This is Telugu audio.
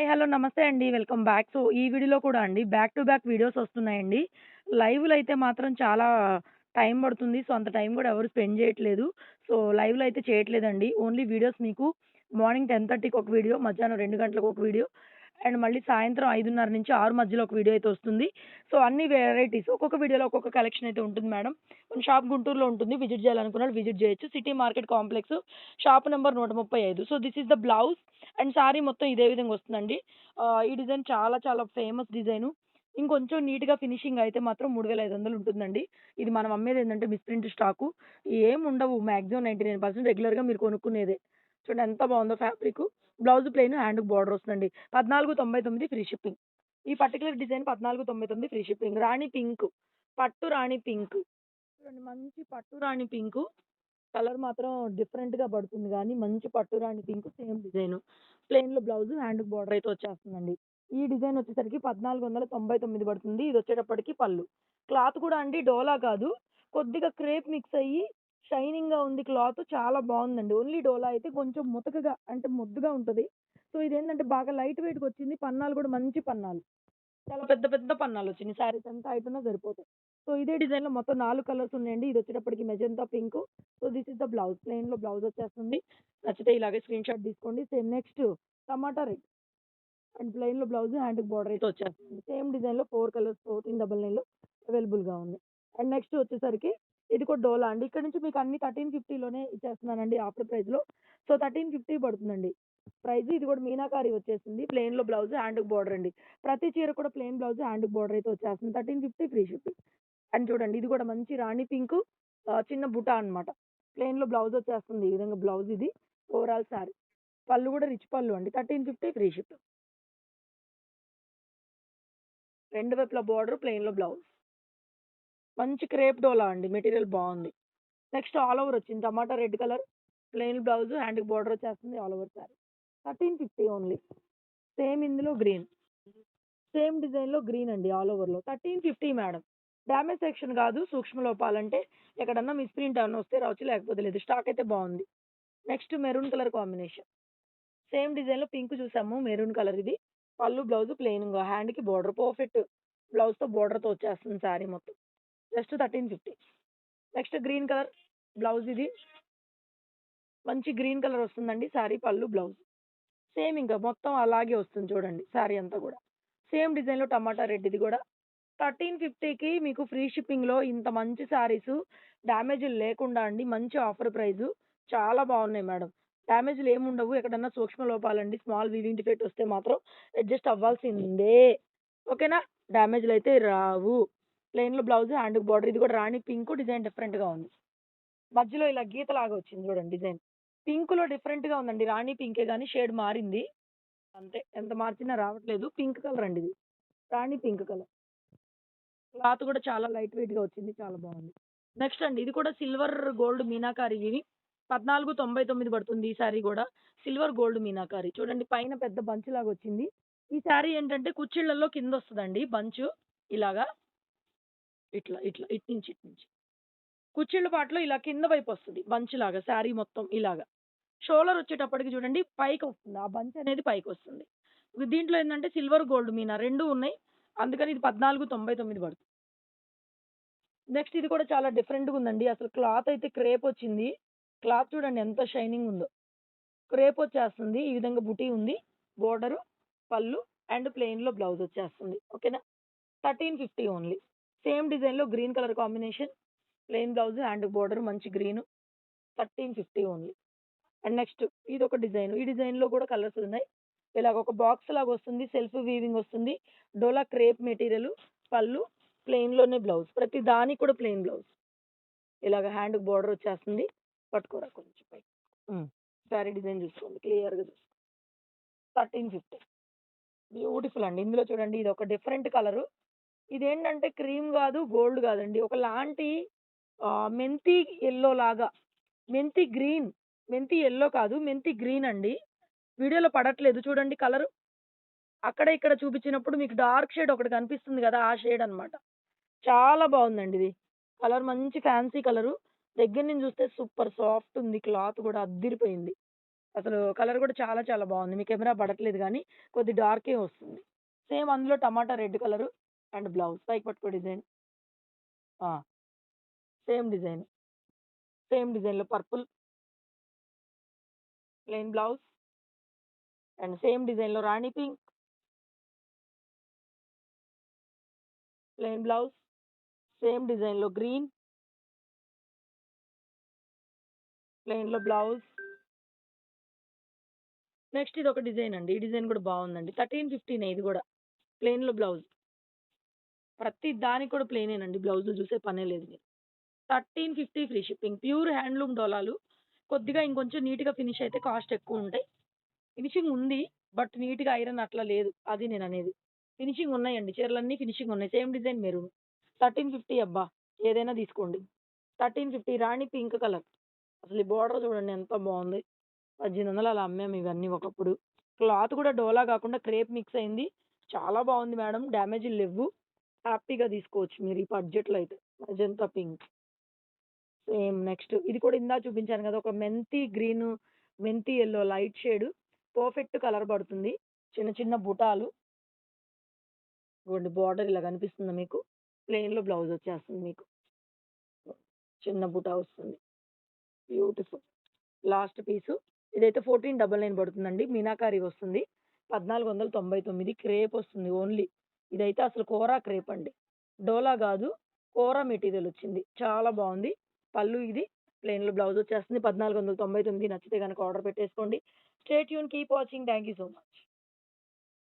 హాయ్! హలో! నమస్తే అండి. Welcome back. సో, ఈ వీడియోలో కూడా అండి బ్యాక్ టు బ్యాక్ వీడియోస్ వస్తున్నాయండి. లైవ్‌లో అయితే మాత్రం చాలా టైం పడుతుంది. సో, అంత టైం కూడా ఎవరు స్పెండ్ చేయట్లేదు. సో, లైవ్‌లో అయితే చేయట్లేదండి. ఓన్లీ వీడియోస్ మీకు మార్నింగ్ 10:30కి ఒక వీడియో, మధ్యాహ్నం రెండు గంటలకు ఒక వీడియో అండ్ మళ్ళీ సాయంత్రం 5:30 నుంచి ఆరు మధ్యలో ఒక వీడియో అయితే వస్తుంది. సో, అన్ని వెరైటీస్ ఒక్కొక్క వీడియోలో ఒక్కొక్క కలెక్షన్ అయితే ఉంటుంది మేడం. మన షాప్ గుంటూరులో ఉంటుంది. విజిట్ చేయాలనుకున్న విజిట్ చేయొచ్చు. City market complex shop number 135. So, this is the blouse and sari మొత్తం ఇదే విధంగా వస్తుందండి. ఈ డిజైన్ చాలా చాలా ఫేమస్ డిజైను. ఇంకొంచెం నీట్‌గా ఫినిషింగ్ అయితే మాత్రం 3500 ఉంటుందండి. ఇది మనం అమ్మేది ఏంటంటే మిస్‌ప్రింట్ స్టాకు. ఏం ఉండవు మ్యాక్సిమం నైంటీ నైన్ పర్సెంట్ రెగ్యులర్‌గా మీరు కొనుక్కునేదే. చూడండి ఎంత బాగుందో fabric blouse plain hand border వస్తుందండి. 1499 ఫ్రీ షిప్పింగ్. ఈ పర్టిక్యులర్ డిజైన్ 1499 ఫ్రీ షిప్పింగ్. రాణి పింక్. పట్టు రాణి పింక్. చూడండి మంచి పట్టు రాణి పింక్ కలర్ మాత్రం డిఫరెంట్‌గా పడుతుంది కానీ మంచి పట్టు రాణి పింక్ సేమ్ డిజైన్ ప్లెయిన్‌లో బ్లౌజ్ హ్యాండ్ బోర్డర్ అయితే వచ్చేస్తుందండి. ఈ డిజైన్ వచ్చేసరికి 1499 పడుతుంది. ఇది వచ్చేటప్పటికి పళ్ళు. క్లాత్ కూడా అండి డోలా కాదు. కొద్దిగా క్రేప్ మిక్స్ అయ్యి షైనింగ్‌గా ఉంది క్లాత్. చాలా బావుందండి. ఓన్లీ డోలా అయితే కొంచెం ముతకగా అంటే ముద్దుగా ఉంటది. సో, ఇదేంటంటే బాగా లైట్ వెయిట్‌గా వచ్చింది. పన్నాలు కూడా మంచి పన్నాలు. చాలా పెద్ద పెద్ద పన్నాలొచ్చినియి. శారీస్ ఎంత అయిపోయినా సరిపోతాయి. సో, ఇదే డిజైన్‌లో మొత్తం 4 కలర్స్ ఉన్నాయండి. ఇది వచ్చేటప్పటికి magenta pink. So, this is the blouse. ప్లెయిన్‌లో blouse వచ్చేస్తుంది. నచ్చితే ఇలాగే స్క్రీన్‌షాట్ తీసుకోండి. Same next tomato red. And ప్లెయిన్‌లో blouse హ్యాండ్‌కి బోర్డర్ అయితే వచ్చేస్తుంది. సేమ్ డిజైన్‌లో 4 కలర్స్ 1499లో అవైలబుల్‌గా ఉంది. అండ్ నెక్స్ట్ వచ్చేసరికి ఇది కూడా డోలా అండి. ఇక్కడ నుంచి మీకు అన్ని 1350లోనే ఇచ్చేస్తున్నానండి ఆఫర్ ప్రైస్‌లో. సో, 1350 పడుతుందండి. ప్రైస్ ఇది కూడా మీనాకారి వచ్చేసింది. ప్లెయిన్‌లో బ్లౌజ్ హ్యాండ్‌కి బోర్డర్ అండి. ప్రతి చీర కూడా ప్లెయిన్ బ్లౌజ్ హ్యాండ్‌కి బోర్డర్ అయితే వచ్చేస్తుంది. 1350 ఫ్రీ షిప్పింగ్. అండ్ చూడండి ఇది కూడా మంచి రాణి పింక్ చిన్న బుటా అన్నమాట. ప్లెయిన్‌లో బ్లౌజ్ వచ్చేస్తుంది. ఈ విధంగా బ్లౌజ్ ఇది. ఓవరాల్ శారీ. పళ్ళు కూడా రిచ్ పళ్ళు అండి. 1350 ఫ్రీ షిప్ రెండు వైపుల బార్డర్ ప్లెయిన్‌లో బ్లౌజ్. మంచి క్రేప్ డోలా అండి. మెటీరియల్ బాగుంది నెక్స్ట్ ఆల్ ఓవర్ వచ్చింది. Tomato red colour. Plain blouse హ్యాండ్‌కి బార్డర్ వచ్చేస్తుంది. All over sari. 1350 only. Same ఇందులో గ్రీన్. సేమ్ డిజైన్‌లో గ్రీన్ అండి ఆల్ ఓవర్‌లో. 1350 మేడం. డ్యామేజ్ సెక్షన్ కాదు. సూక్ష్మ లోపాలంటే ఎక్కడన్నా మిస్‌ప్రింట్ అన్న వస్తే రావచ్చు. లేకపోతే లేదు. స్టాక్ అయితే బాగుంది next maroon colour combination. Same డిజైన్‌లో పింక్ చూసాము. మెరూన్ కలర్ ఇది. పళ్ళు బ్లౌజ్ ప్లెయిన్గా హ్యాండ్‌కి బోర్డర్ పర్ఫెక్ట్ బ్లౌజ్‌తో బార్డర్తో వచ్చేస్తుంది శారీ మొత్తం. Just 1350. Next green colour blouse ఇది. మంచి గ్రీన్ కలర్ వస్తుందండి. శారీ పళ్ళు బ్లౌజ్. సేమ్ ఇంకా మొత్తం అలాగే వస్తుంది చూడండి శారీ అంతా కూడా. సేమ్ డిజైన్‌లో టమాటా రెడ్ ఇది కూడా. 1350కి మీకు ఫ్రీ షిప్పింగ్‌లో ఇంత మంచి శారీస్ డ్యామేజ్లు లేకుండా అండి మంచి ఆఫర్ ప్రైజు చాలా బాగున్నాయి మేడం. డ్యామేజ్‌లు ఏముండవు. ఎక్కడన్నా సూక్ష్మ లోపాలండి. స్మాల్ వీవింగ్ డిఫెక్ట్ వస్తే మాత్రం అడ్జస్ట్ అవ్వాల్సిందే. ఓకేనా? డ్యామేజ్‌లు అయితే రావు. ప్లెయిన్‌లో బ్లౌజ్ హ్యాండ్‌కి బార్డర్ ఇది కూడా రాణి పింక్ డిజైన్ డిఫరెంట్‌గా ఉంది. మధ్యలో ఇలా గీతలాగా వచ్చింది చూడండి డిజైన్. పింక్‌లో డిఫరెంట్‌గా ఉందండి. రాణి పింకే గానీ షేడ్ మారింది. అంతే. ఎంత మార్చినా రావట్లేదు. పింక్ కలర్ అండి ఇది. రాణి పింక్ కలర్. క్లాత్ కూడా చాలా లైట్ వెయిట్‌గా వచ్చింది. చాలా బాగుంది. నెక్స్ట్ అండి ఇది కూడా సిల్వర్ గోల్డ్ మీనాకారి పద్నాలుగు తొంభై తొమ్మిది పడుతుంది ఈ శారీ కూడా. Silver gold meenakari. చూడండి పైన పెద్ద బంచ్ లాగా వచ్చింది. ఈ శారీ ఏంటంటే కుచ్చిళ్ళలో కింద వస్తుందండి బంచు. ఇలాగా. ఇట్లా ఇట్లా ఇటు నుంచి ఇటు నుంచి. కుచ్చిళ్ళ పాటలో ఇలా కింద వైపు వస్తుంది బంచ్ లాగా శారీ మొత్తం ఇలాగా. షోలర్ వచ్చేటప్పటికి చూడండి పైకి వస్తుంది ఆ బంచ్ అనేది పైకి వస్తుంది దీంట్లో ఏంటంటే సిల్వర్ గోల్డ్ మీనా రెండు ఉన్నాయి. అందుకని ఇది 1499 పడుతుంది. నెక్స్ట్ ఇది కూడా చాలా డిఫరెంట్‌గా ఉందండి. అసలు క్లాత్ అయితే క్రేప్ వచ్చింది. క్లాత్ చూడండి ఎంత షైనింగ్ ఉందో. క్రేప్ వచ్చేస్తుంది. ఈ విధంగా బుటీ ఉంది. బోర్డరు, పళ్ళు అండ్ ప్లెయిన్‌లో బ్లౌజ్ వచ్చేస్తుంది. ఓకేనా? 1350 ఓన్లీ. సేమ్ డిజైన్‌లో green colour combination. Plain blouse హ్యాండ్‌కి బోర్డర్ మంచి గ్రీను. 1350 ఓన్లీ. అండ్ నెక్స్ట్ ఇదొక డిజైన్. ఈ డిజైన్‌లో కూడా కలర్స్ ఉన్నాయి. ఇలాగ ఒక బాక్స్ లాగా వస్తుంది. సెల్ఫ్ వీవింగ్ వస్తుంది. Dola crepe material. పళ్ళు ప్లెయిన్‌లోనే బ్లౌజ్. ప్రతి దానికి కూడా ప్లెయిన్ బ్లౌజ్. ఇలాగ హ్యాండ్‌కి బోర్డర్ వచ్చేస్తుంది. పట్టుకోరా కొంచెం. హ్మ్. శారీ డిజైన్ చూసుకోండి. క్లియర్‌గా చూసుకోండి. 1350. బ్యూటిఫుల్ అండి. ఇందులో చూడండి ఇది ఒక డిఫరెంట్ కలరు. ఇదేంటంటే క్రీమ్ కాదు, గోల్డ్ కాదండి. ఒకలాంటి మెంతి ఎల్లో లాగా. మెంతి గ్రీన్. మెంతి ఎల్లో కాదు. మెంతి గ్రీన్ అండి. వీడియోలో పడట్లేదు చూడండి కలరు. అక్కడ ఇక్కడ చూపించినప్పుడు మీకు డార్క్ షేడ్ ఒకటి కనిపిస్తుంది కదా! ఆ షేడ్ అన్నమాట. చాలా బాగుందండి ఇది. కలర్ మంచి ఫ్యాన్సీ కలరు. దగ్గర నుంచి చూస్తే సూపర్ సాఫ్ట్ ఉంది. క్లాత్ కూడా అద్దిరిపోయింది. అసలు కలర్ కూడా చాలా చాలా బాగుంది మీ కెమెరా పడట్లేదు కానీ కొద్ది డార్కే వస్తుంది సేమ్ అందులో టమాటా రెడ్ కలర్ అండ్ బ్లౌజ్. పైకి పట్టుకో డిజైన్. Same design. సేమ్ డిజైన్లో purple. Plain blouse. And same డిజైన్లో రాణి పింక్. Plain blouse. సేమ్ డిజైన్లో గ్రీన్. ప్లెయిన్లో బ్లౌజ్. నెక్స్ట్ ఇది ఒక డిజైన్ అండి. ఈ డిజైన్ కూడా బాగుందండి. థర్టీన్ ఫిఫ్టీన్ ఇది కూడా. ప్లెయిన్లో బ్లౌజ్. ప్రతి దానికి కూడా ప్లెయినేనండి బ్లౌజులు చూసే పనే లేదు మీరు thirteen fifty free shipping. Pure handloom డోలాలు. కొద్దిగా ఇంకొంచెం నీట్గా ఫినిష్ అయితే కాస్ట్ ఎక్కువ ఉంటాయి. ఫినిషింగ్ ఉంది బట్ నీట్గా ఐరన్ అట్లా లేదు. అది నేను అనేది. ఫినిషింగ్ ఉన్నాయండి. చీరలన్నీ ఫినిషింగ్ ఉన్నాయి. Same design maroon. Thirteen fifty అబ్బా! ఏదైనా తీసుకోండి. థర్టీన్ ఫిఫ్టీ రాణి పింక్ కలర్. అసలు ఈ బార్డర్ చూడండి ఎంత బాగుంది. పద్దెనిమిది వందలు అలా అమ్మాము ఇవన్నీ ఒకప్పుడు. క్లాత్ కూడా డోలా కాకుండా క్రేప్ మిక్స్ అయింది. చాలా బాగుంది మేడం. డ్యామేజ్ లేవు. హ్యాపీగా తీసుకోవచ్చు మీరు ఈ బడ్జెట్లో అయితే. Magenta pink. సేమ్ నెక్స్ట్ ఇది కూడా ఇందా చూపించాను కదా ఒక మెంతి గ్రీన్ మెంతి yellow light shade perfect colour పడుతుంది. చిన్న చిన్న బుటాలు. ఇవ్వండి బార్డర్ ఇలా కనిపిస్తుంది మీకు. ప్లెయిన్లో బ్లౌజ్ వచ్చేస్తుంది మీకు. చిన్న బుటా వస్తుంది. బ్యూటిఫుల్. Last piece. ఇదైతే ఫోర్టీన్ డబల్ నైన్ పడుతుందండి. మీనాకారి వస్తుంది. పద్నాలుగు వందల తొంభై తొమ్మిది. క్రేప్ వస్తుంది ఓన్లీ. ఇదైతే అసలు కోరా క్రేప్ అండి డోలా కాదు కోరా మెటీరియల్ వచ్చింది చాలా బాగుంది పళ్ళు ఇది ప్లెయిన్లో బ్లౌజ్ వచ్చేస్తుంది. పద్నాలుగు వందల తొంభై తొమ్మిది నచ్చితే కనుక ఆర్డర్ పెట్టేసుకోండి. Stay Yoon keep watching. Thank you so much.